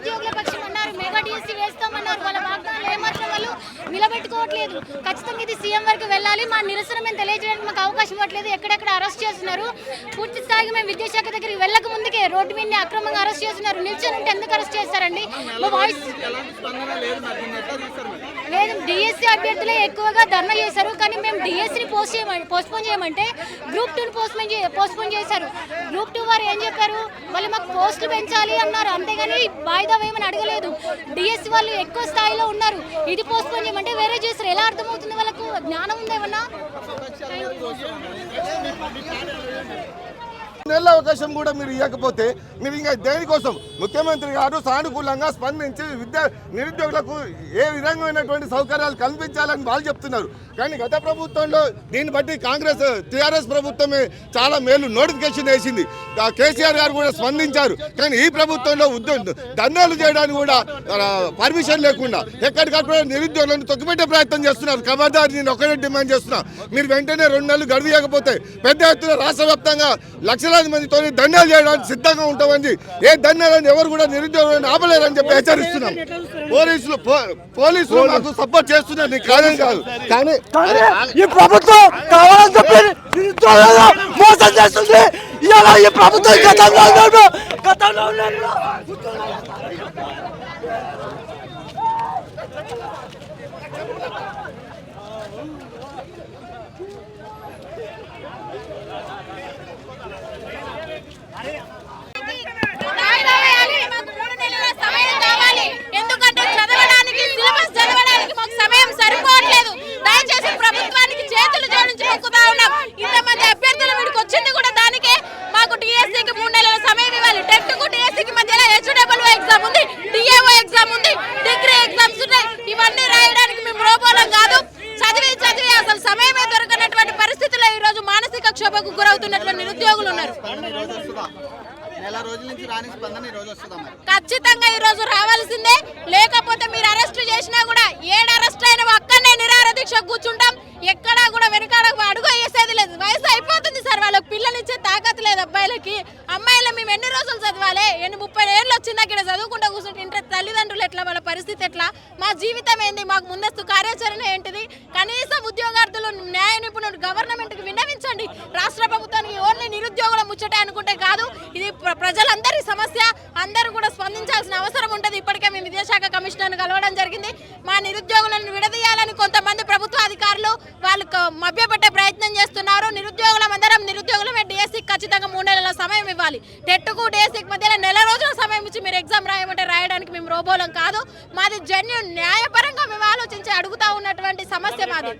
నిరుద్యోగుల పక్షం అన్నారు మెగా డిఎస్సీ వేస్తామన్నారు వాళ్ళ వాగ్దానాలు ఏమాత్రం వాళ్ళు నిలబెట్టుకోవట్లేదు. ఖచ్చితంగా ఇది సీఎం వరకు వెళ్ళాలి. మా నిరసన మేము తెలియజేయడానికి మాకు అవకాశం ఇవ్వట్లేదు. ఎక్కడెక్కడ అరెస్ట్ చేస్తున్నారు? పూర్తి స్థాయిగా మేము విద్యాశాఖ దగ్గరికి వెళ్ళక ముందుకే రోడ్డు మీద అక్రమంగా అరెస్ట్ చేస్తున్నారు. నిల్చొని ఉంటే ఎందుకు అరెస్ట్ చేస్తారండి? మా వాయిస్ లేదు డిఎస్సీ అభ్యర్థులే ఎక్కువగా ధర్నా చేశారు. కానీ మేము డిఎస్సీని పోస్ట్ చేయమని పోస్ట్పోన్ చేయమంటే గ్రూప్ టూని పోస్ట్పోన్ చే పోస్ట్పోన్ చేశారు. గ్రూప్ టూ వారు ఏం చెప్పారు? వాళ్ళు మాకు పోస్టులు పెంచాలి అన్నారు. అంతేగాని వాయిదా వేయమని అడగలేదు. డిఎస్సి వాళ్ళు ఎక్కువ స్థాయిలో ఉన్నారు. ఇది పోస్ట్పోన్ చేయమంటే వేరే చేస్తారు ఎలా అర్థమవుతుంది వాళ్ళకు? జ్ఞానం ఉందేమన్నా నెలల అవకాశం కూడా మీరు ఇవ్వకపోతే మీరు ఇంకా దేనికోసం? ముఖ్యమంత్రి గారు సానుకూలంగా స్పందించి విద్యా నిరుద్యోగులకు ఏ విధమైనటువంటి సౌకర్యాలు కల్పించాలని వాళ్ళు చెప్తున్నారు. కానీ గత ప్రభుత్వంలో దీన్ని బట్టి కాంగ్రెస్ టీఆర్ఎస్ ప్రభుత్వమే చాలా మేలు నోటిఫికేషన్ వేసింది. కేసీఆర్ గారు కూడా స్పందించారు. కానీ ఈ ప్రభుత్వంలో ఉద్యోగ దండాలు చేయడానికి కూడా పర్మిషన్ లేకుండా ఎక్కడికక్కడ నిరుద్యోగులను తొక్కిపెట్టే ప్రయత్నం చేస్తున్నారు. ఖబర్దార్ నేను ఒకటే డిమాండ్ చేస్తున్నా. మీరు వెంటనే రెండు నెలలు గడువు పెద్ద ఎత్తున రాష్ట్ర వ్యాప్తంగా లక్షల లక్షలాది మందితో దండాలు చేయడానికి సిద్ధంగా ఉంటామని ఏ దండాలను ఎవరు కూడా నిరుద్యోగులను ఆపలేరని చెప్పి హెచ్చరిస్తున్నాం. పోలీసులు పో- పోలీసులు మాకు సపోర్ట్ చేస్తున్నారు నీకు కాదని కాదు. కానీ ఈ ప్రభుత్వం కావాలని చెప్పి మోసం చేస్తుంది. ఇలా ఈ ప్రభుత్వం గతంలో వాయిదా వేయాలి. మాకు మూడు నెలల సమయం కావాలి. ఎందుకంటే చదవడానికి సిలబస్ చదవడానికి మాకు సమయం సరిపోవట్లేదు దయచేసి ప్రభుత్వానికి చేతులు జోడించి మొక్కుతా ఉన్నాం ఇంతమంది అభ్యర్థులు వీడికి వచ్చింది కూడా దానికే మాకు టీఎస్సీకి మూడు నెలల సమయం ఇవ్వాలి టెట్కు టీఎస్సీకి మధ్యలో హెచ్డబ్ల్యూ ఎగ్జామ్ ఉంది డిఏఓ ఎగ్జామ్ ఉంది డిగ్రీ ఎగ్జామ్స్ ఉన్నాయి ఇవన్నీ రాయడానికి మేము రోబోలం కాదు చదివి చదివి అసలు సమయమే దొరకనటువంటి పరిస్థితుల్లో ఈ రోజు మానసిక క్షోభకు గురవుతున్నట్లు నిరుద్యోగులు ఉన్నారు స్పందన ఈ రోజు వస్తుందా నెల రోజుల నుంచి రాని స్పందన ఈ రోజు వస్తుందా? మరి? ఖచ్చితంగా ఈ రోజు రావాల్సిందే. లేకపోతే మీరు అరెస్ట్ చేసినా కూడా ఏడు అరెస్ట్ అయినా అక్కడనే నిరార దీక్ష కూర్చుంటాం. ఎక్కడా కూడా వెనకాడ అడుగు వేసేది లేదు. వయసు అయిపోతుంది సార్ వాళ్ళకి. పిల్లనిచ్చే తాకత్ లేదు అబ్బాయిలకి. అమ్మాయిలు మేము ఎన్ని రోజులు చదవాలి? ఎన్ని ముప్పై ఏళ్ళు వచ్చిందా ఇక్కడ చదువుకుంటా కూర్చుంటే ఇంటర్ తల్లిదండ్రులు ఎట్లా? వాళ్ళ పరిస్థితి ఎట్లా? మా జీవితం ఏంది? మాకు ముందస్తు కార్యాచరణ ఏంటిది? నిరుద్యోగుల ముచ్చటే అనుకుంటే కాదు. ఇది ప్ర- ప్రజలందరి సమస్య. అందరూ కూడా స్పందించాల్సిన అవసరం ఉంటుంది. ఇప్పటికే మేము విద్యాశాఖ కమిషనర్ను కలవడం జరిగింది. మా నిరుద్యోగులను విడదీయాలని కొంతమంది ప్రభుత్వ అధికారులు వాళ్ళకు మభ్యపెట్టే ప్రయత్నం చేస్తున్నారు. నిరుద్యోగులం అందరం నిరుద్యోగులమే. డిఎస్సికి ఖచ్చితంగా మూడు నెలల సమయం ఇవ్వాలి. టెట్కు డిఎస్సికి మధ్యలో నెల రోజుల సమయం ఇచ్చి మీరు ఎగ్జామ్ రాయమంటే రాయడానికి మేము రోబోలం కాదు. మాది జన్యు న్యాయపరంగా మేము ఆలోచించి అడుగుతా ఉన్నటువంటి సమస్య మాది.